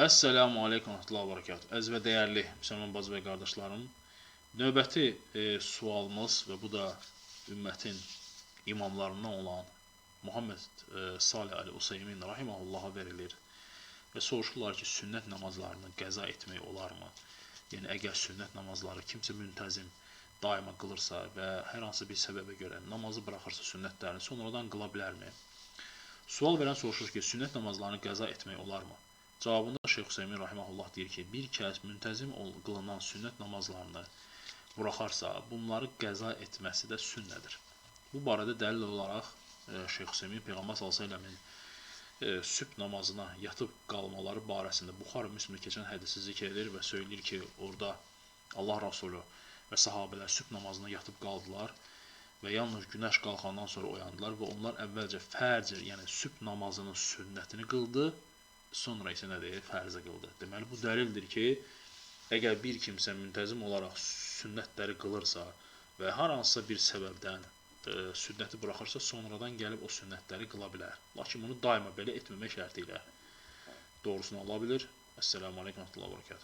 Əssəlamu aleykum və rəhmətullah və bərəkət. Əziz və dəyərli müsəlman bacı və qardaşlarım, növbəti e, sualımız və bu da ümmətin imamlarından olan Muhammed e, Salih Ali Useymin rahimehullaha verilir. Və soruşurlar ki, sünnət namazlarını qəza etmək olarmı? Yəni əgər sünnət namazları kimsə müntəzim daima qılırsa və hər hansı bir səbəbə görə namazı buraxırsa sünnətlərini sonradan qıla bilərmi? Sual verən soruşur ki, sünnət namazlarını qəza etmək olarmı? Cavabında Şeyx Hüseymin rahimehullah deyir ki, bir kəs müntəzim qılınan sünnət namazlarını buraxarsa, bunları qəza etməsi də sünnədir. Bu barədə dəlil olaraq e, Şeyx Hüseymin Peyğəmbər sallallahu e, sübh namazına yatıb qalmaları barəsində Buxari Müslimdə keçən hədisi zikr edir və söyləyir ki, orada Allah Rasulü və sahabelər sübh namazına yatıb qaldılar və yalnız günəş qalxandan sonra oyandılar və onlar əvvəlcə fərcr, yəni sübh namazının sünnətini qıldı sonra isə nədir? Fərzə qıldı. Deməli bu dəlildir ki, əgər bir kimsə müntəzim olaraq sünnətləri qılırsa və hər hansısa bir səbəbdən e, sünnəti buraxırsa, sonradan gəlib o sünnətləri qıla bilər. Lakin bunu daima belə etməmək şərti ilə doğrusunu ala bilir. Əssəlamu alaykum və rəhmətullah və bərəkətuh.